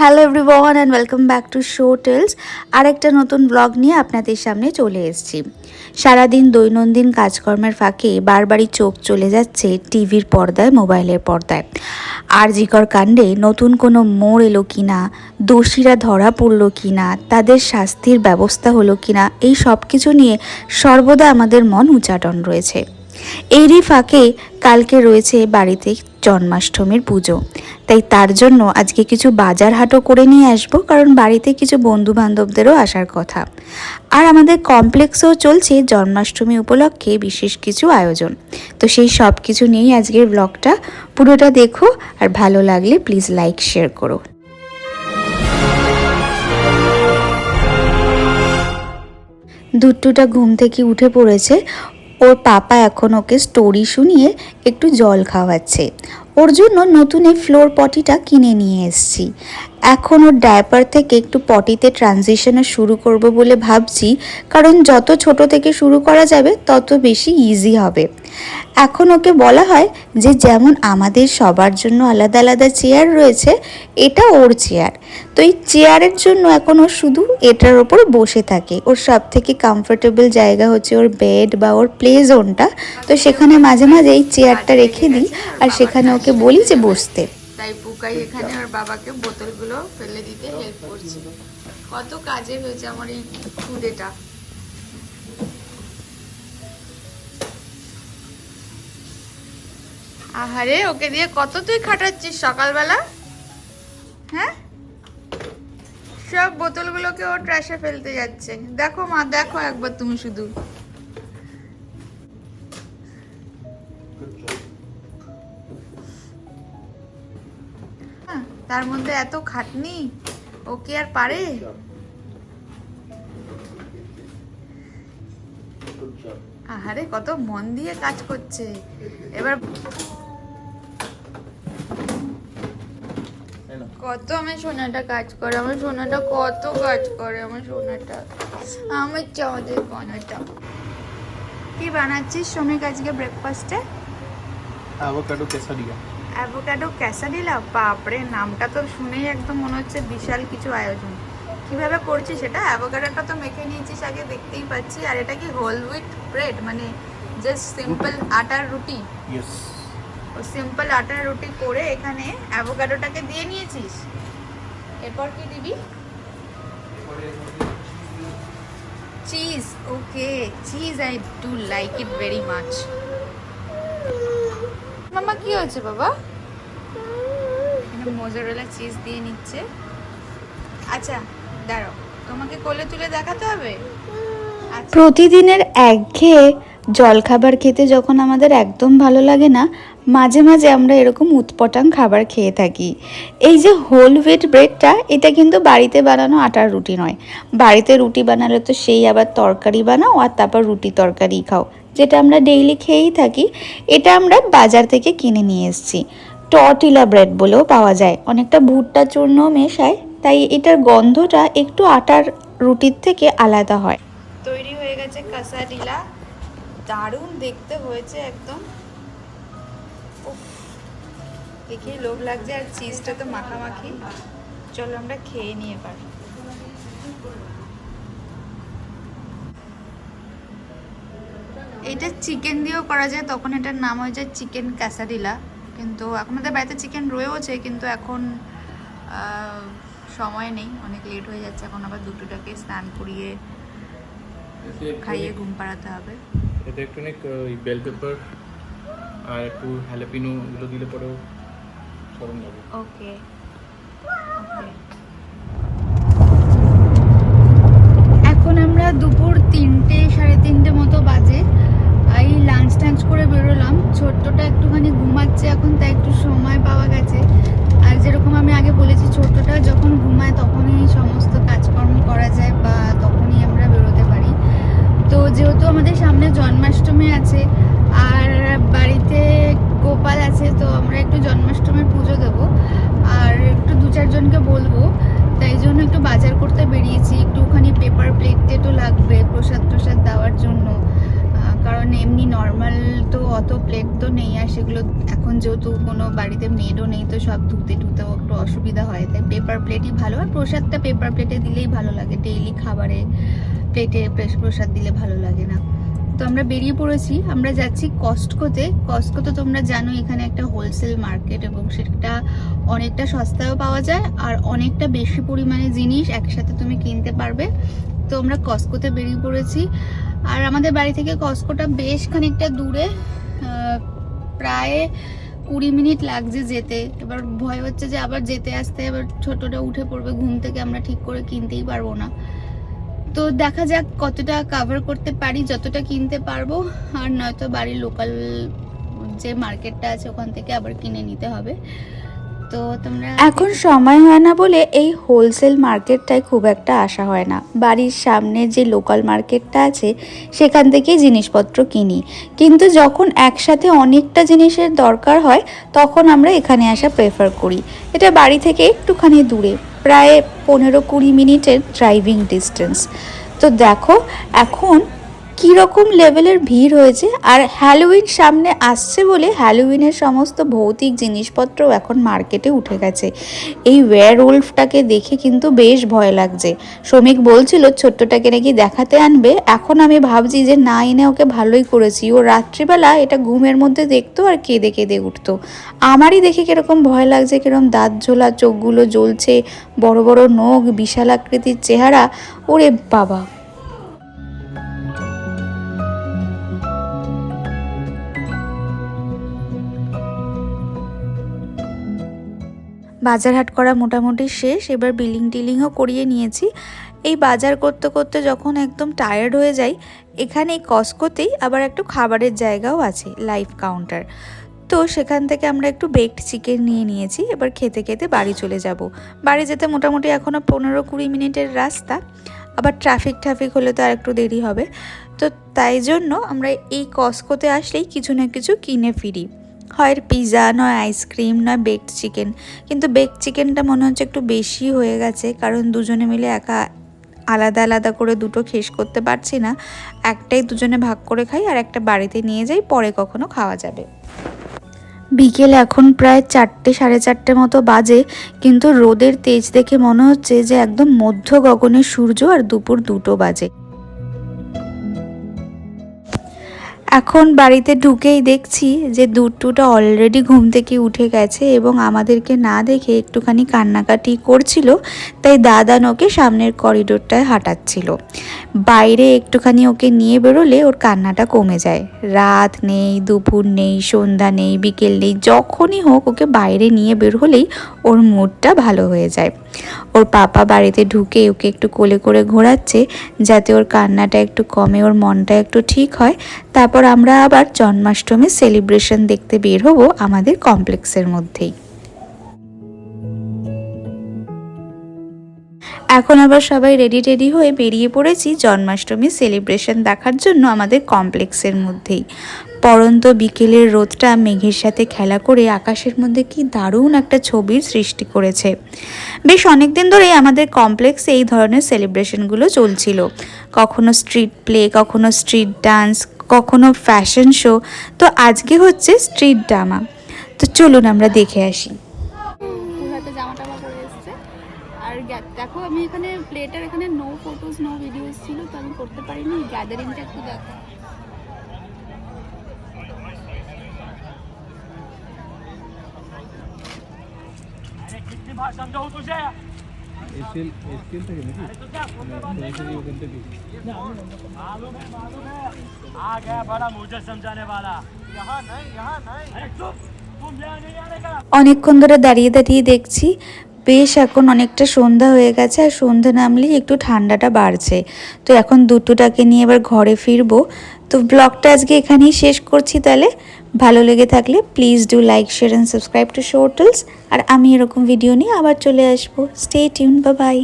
Hello everyone and welcome back to show tells আরেকটা নতুন blog নিয়ে আপনাদের সামনে চলে এসেছি। সারাদিন দৈনন্দিন কাজকর্মের ফাঁকে বারবারই চোখ চলে যাচ্ছে টিভির পর্দায়, মোবাইলের পর্দায়। আর জিকর কাণ্ডে নতুন কোনো মোড় এলো কি না দোষীরা ধরা পড়ল কি না তাদের শাস্তির ব্যবস্থা হলো কি না এই সব কিছু নিয়ে সর্বদা আমাদের মন উচাটন রয়েছে। এরই ফাঁকে কালকে রয়েছে বাড়িতে জন্মাষ্টমীর পুজো। তাই তার জন্য আজকে কিছু বাজার হাটও করে নিয়ে আসব, কারণ বাড়িতে কিছু বন্ধু বান্ধবদেরও আসার কথা। আর আমাদের কমপ্লেক্সেও চলছে জন্মাষ্টমী উপলক্ষে বিশেষ কিছু আয়োজন। তো সেই সব কিছু নিয়েই আজকের ব্লগটা। পুরোটা দেখো, আর ভালো লাগলে প্লিজ লাইক, শেয়ার করো। দুট্টুটা ঘুম থেকে উঠে পড়েছে। ওর পাপা এখন ওকে স্টোরি শুনিয়ে একটু জল খাওয়াচ্ছে। ওর জন্য নতুন এই ফ্লোর পটিটা কিনে নিয়ে এসেছি। এখন ওর ডায়াপার থেকে একটু পটিতে ট্রানজিশনে শুরু করব বলে ভাবছি, কারণ যত ছোট থেকে শুরু করা যাবে, তত বেশি ইজি হবে। এখন ওকে বলা হয় যে, যেমন আমাদের সবার জন্য আলাদা আলাদা চেয়ার রয়েছে, এটা ওর চেয়ার তো এই চেয়ারের জন্য এখন ও শুধু এটার ওপর বসে থাকে। ওর সব থেকে কমফোর্টেবল জায়গা হচ্ছে ওর বেড বা ওর প্লে জোনটা তো সেখানে মাঝে মাঝে এই চেয়ারটা রেখে দিই আর সেখানে ওকে বলি যে বসতে। তাই পুকাই এখানে ওর বাবাকে বোতলগুলো ফেলে দিতে হেল্প করছে। কত কাজের হয়েছে আমার এই খুদেটা আহারে, ওকে দিয়ে কত তুই খাটাচ্ছিস সকালবেলা? হ্যাঁ? সব বোতলগুলোকে ও ট্র্যাশে ফেলতে যাচ্ছে। দেখো মা, দেখো একবার তুমি শুধু। তার মধ্যে এত খাটনি ও কি আর পারে? আহারে কত মন দিয়ে কাজ করছে। এবার কত আমার সোনাটা কাজ করে আমার সোনাটা কত কাজ করে আমার সোনাটা। আমার চাঁদের বানাটা কি বানাচ্ছিস শ্রমিক আজকে ব্রেকফাস্টে অ্যাভোকাডো কেসারিয়া অ্যাভোকাডো ক্যাসাডিলা বাপরে নামটা তো শুনেই একদম মনে হচ্ছে বিশাল কিছু আয়োজন। কীভাবে করছিস সেটা? অ্যাভোকাডোটা তো মেখে নিয়েছিস আগে দেখতেই পাচ্ছি। আর এটা কি হোল উইথ ব্রেড মানে জাস্ট সিম্পল আটার রুটি? সিম্পল আটার রুটি করে এখানে অ্যাভোকাডোটাকে দিয়ে নিয়েছিস? এরপর কি দিবি? Cheese okay cheese I do like it very much মামা কি হয়েছে বাবা? মোজারেলা চিজ দিয়ে নিচ্ছে। আচ্ছা দাঁড়াও তোমাকে কোলে তুলে দেখাতে হবে? আচ্ছা। প্রতিদিনের একঘেয়ে জলখাবার খেতে যখন আমাদের একদম ভালো লাগে না মাঝে মাঝে আমরা এরকম উৎপটাং খাবার খেয়ে থাকি। এই যে হোল হুইট ব্রেডটা এটা কিন্তু বাড়িতে বানানো আটার রুটি নয়। বাড়িতে রুটি বানালে তো সেই আবার তরকারি বানাও আর তারপর রুটি তরকারি খাও। যেটা আমরা ডেইলি খেয়েই থাকি, এটা আমরা বাজার থেকে কিনে নিয়ে এসেছি। টটিলা ব্রেড বলেও পাওয়া যায়। অনেকটা ভুট্টা চূর্ণ মেশায়, তাই এটার গন্ধটা একটু আটার রুটির থেকে আলাদা হয়। তৈরি হয়ে গেছে কাসারিলা দারুণ দেখতে হয়েছে একদম। দেখেই লোভ লাগছে আর চিজটা তো মাখামাখি। চলো আমরা খেয়ে নিয়ে এবার। এটা চিকেন দিয়েও করা যায় তখন এটার নাম হয়ে যায় চিকেন ক্যাসারিলা কিন্তু এখন আমাদের বাড়িতে চিকেন রয়েওছে কিন্তু এখন সময় নেই অনেক লেট হয়ে যাচ্ছে। এখন আবার দুটোটাকে স্নান করিয়ে খাইয়ে ঘুম পাড়াতে হবে। এতে একটু অনেক ওই বেল পেপার আর একটু হ্যালাপিনো এগুলো দিলে পরেও সরম ওকে এখন আমরা দুপুর তিনটে সাড়ে তিনটে মতো বাজে। এই লাঞ্চ টাঞ্চ করে বেরোলাম। ছোট্টটা একটুখানি ঘুমাচ্ছে এখন, তাই একটু সময় পাওয়া গেছে। আর যেরকম আমি আগে বলেছি, ছোট্টটা যখন ঘুমায় তখনই সমস্ত কাজকর্ম করা যায় বা তখনই আমরা বেরোতে পারি। তো যেহেতু আমাদের সামনে জন্মাষ্টমী আছে, আর বাড়িতে গোপাল আছে, তো আমরা একটু জন্মাষ্টমীর পুজো দেবো। আর একটু দু চারজনকে বলব, তাই জন্য একটু বাজার করতে বেরিয়েছি। একটুখানি পেপার প্লেট টেটও লাগবে প্রসাদ প্রসাদ দেওয়ার জন্য। কারণ এমনি নর্মাল তো অত প্লেট তো নেই, আর সেগুলো এখন যেহেতু কোনো বাড়িতে মেডও নেই, তো সব ধুতে ধুতেও একটু অসুবিধা হয়। তাই পেপার প্লেটই ভালো, আর প্রসাদটা পেপার প্লেটে দিলেই ভালো লাগে। ডেইলি খাবারে প্লেটে প্রসাদ দিলে ভালো লাগে না। তো আমরা বেরিয়ে পড়েছি। আমরা যাচ্ছি কস্টকোতে কস্টকো তো তোমরা জানো এখানে একটা হোলসেল মার্কেট এবং সেটা অনেকটা সস্তায়ও পাওয়া যায়, আর অনেকটা বেশি পরিমাণে জিনিস একসাথে তুমি কিনতে পারবে। তো আমরা কস্কোতে বেরিয়ে পড়েছি। আর আমাদের বাড়ি থেকে কস্কোটা বেশ খানিকটা দূরে প্রায় কুড়ি মিনিট লাগছে যেতে। এবার ভয় হচ্ছে যে আবার যেতে আসতে, এবার ছোটটা উঠে পড়বে ঘুম থেকে, আমরা ঠিক করে কিনতেই পারব না। তো দেখা যাক কতটা কাভার করতে পারি, যতটা কিনতে পারব, আর নয়তো বাড়ির লোকাল যে মার্কেটটা আছে ওখান থেকে আবার কিনে নিতে হবে। তো তোমরা এখন সময় হয় না বলে এই হোলসেল মার্কেটটায় খুব একটা আসা হয় না। বাড়ির সামনে যে লোকাল মার্কেটটা আছে সেখান থেকেই জিনিসপত্র কিনি। কিন্তু যখন একসাথে অনেকটা জিনিসের দরকার হয় তখন আমরা এখানে আসা প্রেফার করি। এটা বাড়ি থেকে একটুখানি দূরে প্রায় পনেরো কুড়ি মিনিটের ড্রাইভিং ডিস্টেন্স তো দেখো এখন কীরকম লেভেলের ভিড় হয়েছে আর হ্যালোউইন সামনে আসছে বলে হ্যালোউইনের সমস্ত ভৌতিক জিনিসপত্র এখন মার্কেটে উঠে গেছে। এই ওয়্যার উলফটাকে দেখে কিন্তু বেশ ভয় লাগছে। শ্রমিক বলছিল, ছোট্টটাকে নাকি দেখাতে আনবে। এখন আমি ভাবছি যে, না, এনে ওকে ভালোই করেছি। ও রাত্রিবেলা এটা ঘুমের মধ্যে দেখতো আর কেঁদে কেঁদে উঠতো। আমারই দেখে কীরকম ভয় লাগছে, কীরকম দাঁত ঝোলা, চোখগুলো জ্বলছে, বড় বড় নখ, বিশাল আকৃতির চেহারা। ওরে বাবা! বাজার হাট করা মোটামুটি শেষ, এবার বিলিং টিলিংও করিয়ে নিয়েছি। এই বাজার করতে করতে যখন একদম টায়ার্ড হয়ে যাই, এখানে এই কস্কোতেই আবার একটু খাবারের জায়গাও আছে লাইফ কাউন্টার তো সেখান থেকে আমরা একটু বেকড চিকেন নিয়ে নিয়েছি, এবার খেতে খেতে বাড়ি চলে যাব। বাড়ি যেতে মোটামুটি এখনও পনেরো কুড়ি মিনিটের রাস্তা, আবার ট্রাফিক ট্রাফিক হলে তো আর একটু দেরি হবে। তো তাই জন্য আমরা এই কস্কোতে আসলেই কিছু না কিছু কিনে ফিরি। হয় পিৎজা নয় আইসক্রিম, নয় বেকড চিকেন কিন্তু বেকড চিকেনটা মনে হচ্ছে একটু বেশি হয়ে গেছে, কারণ দুজনে মিলে একা আলাদা আলাদা করে দুটো খেস করতে পারছি না। একটাই দুজনে ভাগ করে খাই আর একটা বাড়িতে নিয়ে যাই, পরে কখনো খাওয়া যাবে। বিকেল এখন প্রায় চারটে, সাড়ে চারটে মতো বাজে, কিন্তু রোদের তেজ দেখে মনে হচ্ছে যে একদম মধ্য গগনে সূর্য আর দুপুর দুটো বাজে। এখন বাড়িতে ঢুকেই দেখছি যে দুটুটা অলরেডি ঘুম থেকে উঠে গেছে এবং আমাদেরকে না দেখে একটুখানি কান্নাকাটি করছিল, তাই দাদান ওকে সামনের করিডোরটায় হাঁটাচ্ছিল। বাইরে একটুখানি ওকে নিয়ে বেরোলে ওর কান্নাটা কমে যায়। রাত নেই, দুপুর নেই, সন্ধ্যা নেই, বিকেল নেই, যখনই হোক ওকে বাইরে নিয়ে বের হলেই ওর মুডটা ভালো হয়ে যায়। ওর পাপা বাড়িতে ঢুকে ওকে একটু কোলে করে ঘোরাচ্ছে, যাতে ওর কান্নাটা একটু কমে, ওর মনটা একটু ঠিক হয়, তারপর আমরা আবার জন্মাষ্টমী সেলিব্রেশন দেখতে বের হব আমাদের কমপ্লেক্সের মধ্যেই। এখন আবার সবাই রেডি টেডি হয়ে বেরিয়ে পড়েছি জন্মাষ্টমী সেলিব্রেশন দেখার জন্য আমাদের কমপ্লেক্সের মধ্যেই। পরন্ত বিকেলের রোদটা মেঘের সাথে খেলা করে আকাশের মধ্যে কি দারুণ একটা ছবির সৃষ্টি করেছে। বেশ অনেক দিন ধরেই আমাদের কমপ্লেক্সে এই ধরনের সেলিব্রেশনগুলো চলছিল। কখনো স্ট্রিট প্লে কখনো স্ট্রিট ডান্স কখনো ফ্যাশন শো তো আজকে হচ্ছে স্ট্রিট ড্রামা তো চলুন আমরা দেখে আসি। ফুল হাতে জামা টামা আর দেখো আমি এখানে প্লেটার এখানে নো ফটোজ নো ভিডিওস ছিল তো আমি করতে পারিনি। গ্যাদারিংটা একটু দেখো। এসএল এসএল থেকে নাকি সরাসরি ওখান থেকে आ गया बड़ा मुझे समझाने वाला यहाँ नहीं यहाँ नहीं अरे चुप तुम यहाँ नहीं आने का অনেকক্ষণ ধরে দাঁড়িয়ে দাঁড়িয়ে দেখছি বেশ এখন অনেকটা সন্ধ্যা হয়ে গেছে আর সন্ধ্যা নামলেই একটু ঠান্ডাটা বাড়ছে তো এখন দুটোটাকে নিয়ে এবার ঘরে ফিরবো তো ব্লগটা আজকে এখানেই শেষ করছি তাহলে। ভালো লেগে থাকলে please do like share and subscribe to showtells আর আমি এরকম ভিডিও নিয়ে আবার চলে আসব। স্টে টিউন বা বাই